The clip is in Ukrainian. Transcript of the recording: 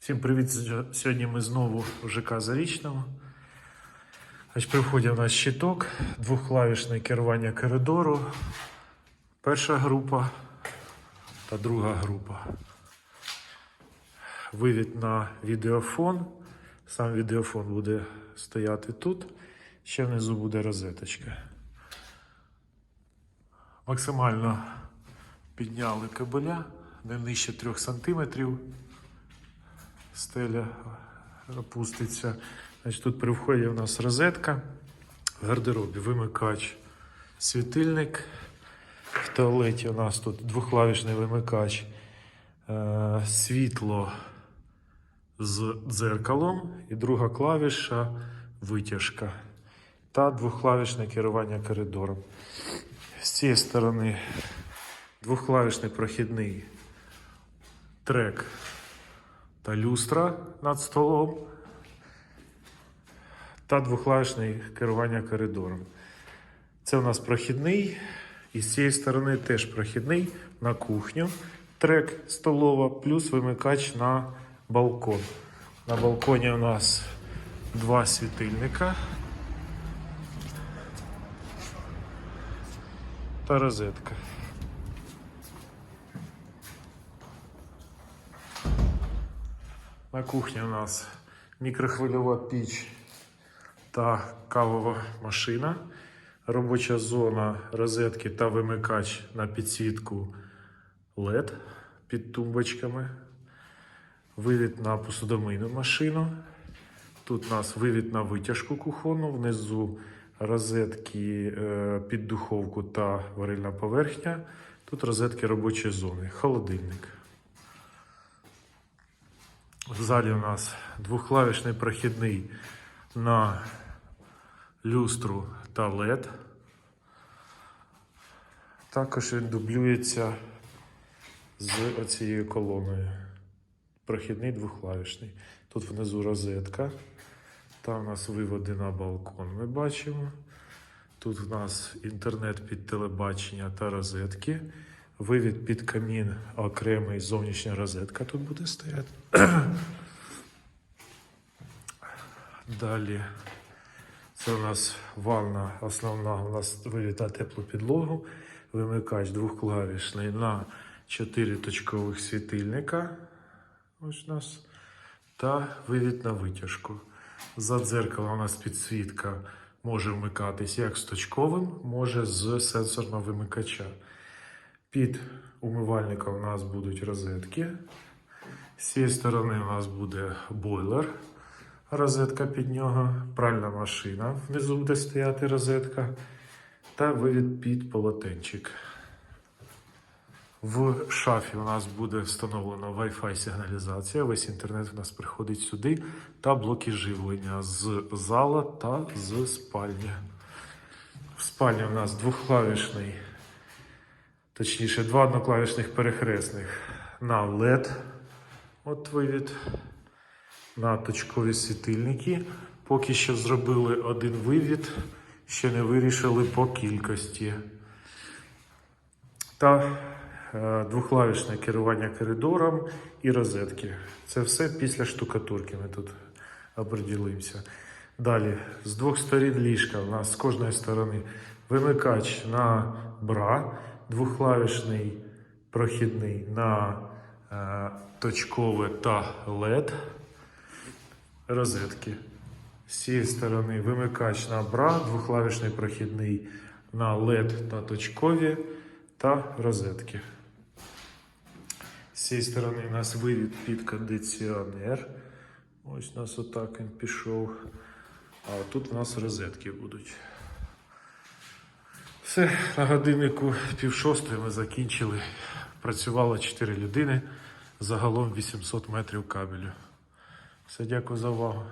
Всім привіт! Сьогодні ми знову в ЖК Зарічному. Значить, при вході у нас щиток, двохклавішне керування коридору, перша група та друга група. Вивід на відеофон. Сам відеофон буде стояти тут. Ще внизу буде розеточка. Максимально підняли кабеля, не нижче 3 см. Стеля опуститься. Значить, тут при вході у нас розетка. В гардеробі вимикач, світильник. В туалеті у нас тут двохклавішний вимикач, е, світло з дзеркалом і друга клавіша витяжка та двохклавішне керування коридором. З цієї сторони двохклавішний прохідний трек та люстра над столом та двохклавішне керування коридором. Це у нас прохідний, і з цієї сторони теж прохідний на кухню, трек столова, плюс вимикач на балкон. На балконі у нас два світильника та розетка. На кухні у нас мікрохвильова піч та кавова машина. Робоча зона розетки та вимикач на підсвітку LED під тумбочками. Вивід на посудомийну машину. Тут у нас вивід на витяжку кухонну, внизу розетки е, під духовку та варильна поверхня. Тут розетки робочої зони, холодильник. В залі у нас двохклавішний прохідний на люстру та LED. Також він дублюється з оцією колоною. Прохідний двохклавішний. Тут внизу розетка. Там у нас виводи на балкон ми бачимо. Тут у нас інтернет під телебачення та розетки. Вивід під камін окремий зовнішня розетка тут буде стояти. Далі це у нас ванна основна, у нас вивід на теплу підлогу, вимикач двохклавішний на 4 точкових світильника. Ось у нас. Та вивід на витяжку. За дзеркалом у нас підсвітка може вмикатись як з точковим, може з сенсорного вимикача. Під умивальником у нас будуть розетки. З цієї сторони у нас буде бойлер, розетка під нього, пральна машина, внизу буде стояти розетка та вивід під полотенчик. В шафі у нас буде встановлена Wi-Fi сигналізація. Весь інтернет у нас приходить сюди та блоки живлення з зала та з спальні. В спальні у нас двохклавішний, точніше, два одноклавішних перехресних на LED. От вивід на точкові світильники. Поки що зробили один вивід, ще не вирішили по кількості. Та е, двохклавішне керування коридором і розетки. Це все після штукатурки ми тут оприділився. Далі, з двох сторін ліжка у нас з кожної сторони вимикач на бра, двохклавішний прохідний на е, точкове та LED розетки. З цієї сторони вимикач на бра, двохклавішний прохідний на LED та точкові та розетки. З цієї сторони у нас вивід під кондиціонер. Ось у нас отак він пішов. А тут у нас розетки будуть. Все, на годиннику пів шостої ми закінчили. Працювало 4 людини, загалом 800 метрів кабелю. Все, дякую за увагу.